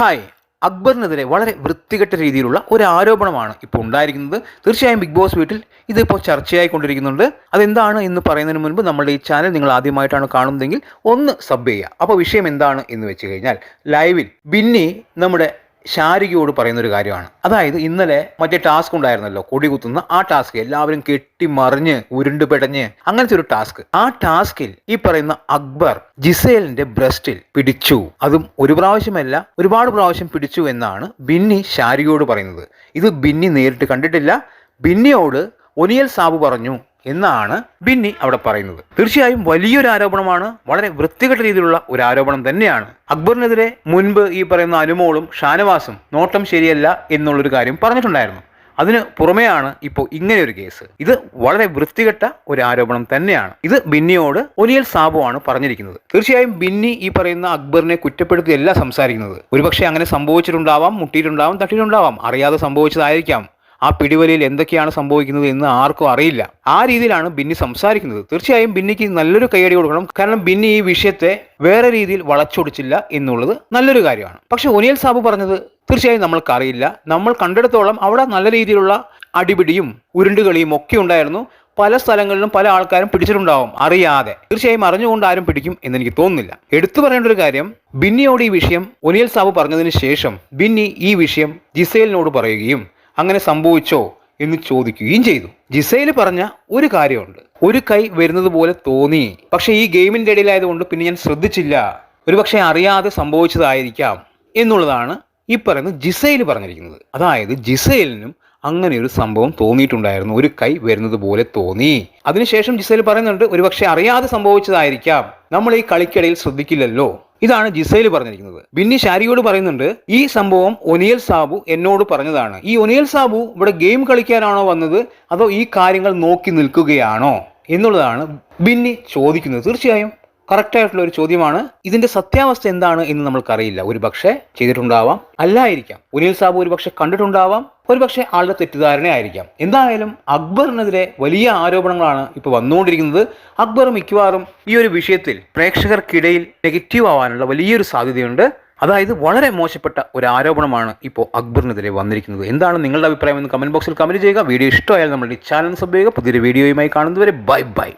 Hi അക്ബറിനെതിരെ വളരെ വൃത്തികെട്ട രീതിയിലുള്ള ഒരു ആരോപണമാണ് ഇപ്പോൾ ഉണ്ടായിരിക്കുന്നത്. തീർച്ചയായും ബിഗ് ബോസ് വീട്ടിൽ ഇതിപ്പോൾ ചർച്ചയായിക്കൊണ്ടിരിക്കുന്നുണ്ട്. അതെന്താണ് എന്ന് പറയുന്നതിന് മുൻപ് നമ്മുടെ ഈ ചാനൽ നിങ്ങൾ ആദ്യമായിട്ടാണ് കാണുന്നതെങ്കിൽ ഒന്ന് സബ് ചെയ്യുക. അപ്പോൾ വിഷയം എന്താണ് എന്ന് വെച്ച് കഴിഞ്ഞാൽ ലൈവിൽ ബിന്നി നമ്മുടെ ശാരികയോട് പറയുന്ന ഒരു കാര്യമാണ്. അതായത് ഇന്നലെ മറ്റേ ടാസ്ക് ഉണ്ടായിരുന്നല്ലോ കൊടി കുത്തുന്ന ആ ടാസ്ക് എല്ലാവരും കെട്ടിമറിഞ്ഞ് ഉരുണ്ട് പെടഞ്ഞ് അങ്ങനത്തെ ഒരു ടാസ്ക്. ആ ടാസ്കിൽ ഈ പറയുന്ന അക്ബർ ജിസേലിന്റെ ബ്രസ്റ്റിൽ പിടിച്ചു. അതും ഒരു പ്രാവശ്യമല്ല ഒരുപാട് പ്രാവശ്യം പിടിച്ചു എന്നാണ് ബിന്നി ശാരികയോട് പറയുന്നത്. ഇത് ബിന്നി നേരിട്ട് കണ്ടിട്ടില്ല. ബിന്നിയോട് ഒനിയൽ സാബു പറഞ്ഞു എന്നാണ് ബിന്നി അവിടെ പറയുന്നത്. തീർച്ചയായും വലിയൊരു ആരോപണമാണ് വളരെ വൃത്തികെട്ട രീതിയിലുള്ള ഒരു ആരോപണം തന്നെയാണ്. അക്ബറിനെതിരെ മുൻപ് ഈ പറയുന്ന അനുമോളും ഷാനവാസും നോട്ടം ശരിയല്ല എന്നുള്ളൊരു കാര്യം പറഞ്ഞിട്ടുണ്ടായിരുന്നു. അതിന് പുറമെയാണ് ഇപ്പോൾ ഇങ്ങനെ ഒരു കേസ്. ഇത് വളരെ വൃത്തികെട്ട ഒരു ആരോപണം തന്നെയാണ്. ഇത് ബിന്നിയോട് ഒലിയൽ സാബു ആണ് പറഞ്ഞിരിക്കുന്നത്. തീർച്ചയായും ബിന്നി ഈ പറയുന്ന അക്ബറിനെ കുറ്റപ്പെടുത്തിയല്ല സംസാരിക്കുന്നത്. ഒരുപക്ഷെ അങ്ങനെ സംഭവിച്ചിട്ടുണ്ടാവാം മുട്ടിയിട്ടുണ്ടാവാം തട്ടിയിട്ടുണ്ടാവാം. അറിയാതെ സംഭവിച്ചതായിരിക്കാം. ആ പിടിവലിയിൽ എന്തൊക്കെയാണ് സംഭവിക്കുന്നത് എന്ന് ആർക്കും അറിയില്ല. ആ രീതിയിലാണ് ബിന്നി സംസാരിക്കുന്നത്. തീർച്ചയായും ബിന്നിക്ക് നല്ലൊരു കൈയടി കൊടുക്കണം. കാരണം ബിന്നി ഈ വിഷയത്തെ വേറെ രീതിയിൽ വളച്ചൊടിച്ചില്ല എന്നുള്ളത് നല്ലൊരു കാര്യമാണ്. പക്ഷെ ഒനിയൽ സാബു പറഞ്ഞത് തീർച്ചയായും നമ്മൾക്കറിയില്ല നമ്മൾ കണ്ടിടത്തോളം അവിടെ നല്ല രീതിയിലുള്ള അടിപിടിയും ഉരുണ്ടുകളിയും ഒക്കെ ഉണ്ടായിരുന്നു. പല സ്ഥലങ്ങളിലും പല ആൾക്കാരും പിടിച്ചിട്ടുണ്ടാവും. അറിയാതെ. തീർച്ചയായും അറിഞ്ഞുകൊണ്ട് ആരും പിടിക്കും എന്ന് എനിക്ക് തോന്നുന്നില്ല. എടുത്തു പറയേണ്ട ഒരു കാര്യം ബിന്നിയോട് ഈ വിഷയം ഒനിയൽ സാബു പറഞ്ഞതിന് ശേഷം ബിന്നി ഈ വിഷയം ജിസേലിനോട് പറയുകയും അങ്ങനെ സംഭവിച്ചോ എന്ന് ചോദിക്കുകയും ചെയ്തു. ജിസൈൽ പറഞ്ഞ ഒരു കാര്യമുണ്ട്. ഒരു കൈ വരുന്നത് പോലെ തോന്നി. പക്ഷേ ഈ ഗെയിമിന്റെ ഇടയിലായതുകൊണ്ട് പിന്നെ ഞാൻ ശ്രദ്ധിച്ചില്ല. ഒരു പക്ഷേ അറിയാതെ സംഭവിച്ചതായിരിക്കാം എന്നുള്ളതാണ് ഈ പറയുന്ന ജിസൈൽ പറഞ്ഞിരിക്കുന്നത്. അതായത് ജിസൈലിനും അങ്ങനെ ഒരു സംഭവം തോന്നിയിട്ടുണ്ടായിരുന്നു. ഒരു കൈ വരുന്നത് പോലെ തോന്നി. അതിനുശേഷം ജിസൈൽ പറയുന്നുണ്ട് ഒരുപക്ഷെ അറിയാതെ സംഭവിച്ചതായിരിക്കാം. നമ്മൾ ഈ കളിക്കിടയിൽ ശ്രദ്ധിക്കില്ലല്ലോ. ഇതാണ് ജിസൈൽ പറഞ്ഞിരിക്കുന്നത്. ബിന്നി ഷാരിയോട് പറയുന്നുണ്ട് ഈ സംഭവം ഒനിയൽ സാബു എന്നോട് പറഞ്ഞതാണ്. ഈ ഒനിയൽ സാബു ഇവിടെ ഗെയിം കളിക്കാനാണോ വന്നത് അതോ ഈ കാര്യങ്ങൾ നോക്കി നിൽക്കുകയാണോ എന്നുള്ളതാണ് ബിന്നി ചോദിക്കുന്നത്. തീർച്ചയായും കറക്റ്റായിട്ടുള്ള ഒരു ചോദ്യമാണ്. ഇതിന്റെ സത്യാവസ്ഥ എന്താണ് എന്ന് നമ്മൾക്കറിയില്ല. ഒരു പക്ഷേ ചെയ്തിട്ടുണ്ടാവാം. അല്ലായിരിക്കാം. ഉനിൽ സാബു ഒരു പക്ഷെ കണ്ടിട്ടുണ്ടാവാം. ഒരു പക്ഷേ ആളുടെ തെറ്റിദ്ധാരണയായിരിക്കാം. എന്തായാലും അക്ബറിനെതിരെ വലിയ ആരോപണങ്ങളാണ് ഇപ്പോൾ വന്നുകൊണ്ടിരിക്കുന്നത്. അക്ബർ മിക്കവാറും ഈ ഒരു വിഷയത്തിൽ പ്രേക്ഷകർക്കിടയിൽ നെഗറ്റീവ് ആവാനുള്ള വലിയൊരു സാധ്യതയുണ്ട്. അതായത് വളരെ മോശപ്പെട്ട ഒരു ആരോപണമാണ് ഇപ്പോൾ അക്ബറിനെതിരെ വന്നിരിക്കുന്നത്. എന്താണ് നിങ്ങളുടെ അഭിപ്രായം എന്ന് കമന്റ് ബോക്സിൽ കമന്റ് ചെയ്യുക. വീഡിയോ ഇഷ്ടമായാൽ നമ്മുടെ ചാനൽ സബ് ചെയ്യുക. പുതിയൊരു വീഡിയോയുമായി കാണുന്നതുവരെ ബൈ ബൈ.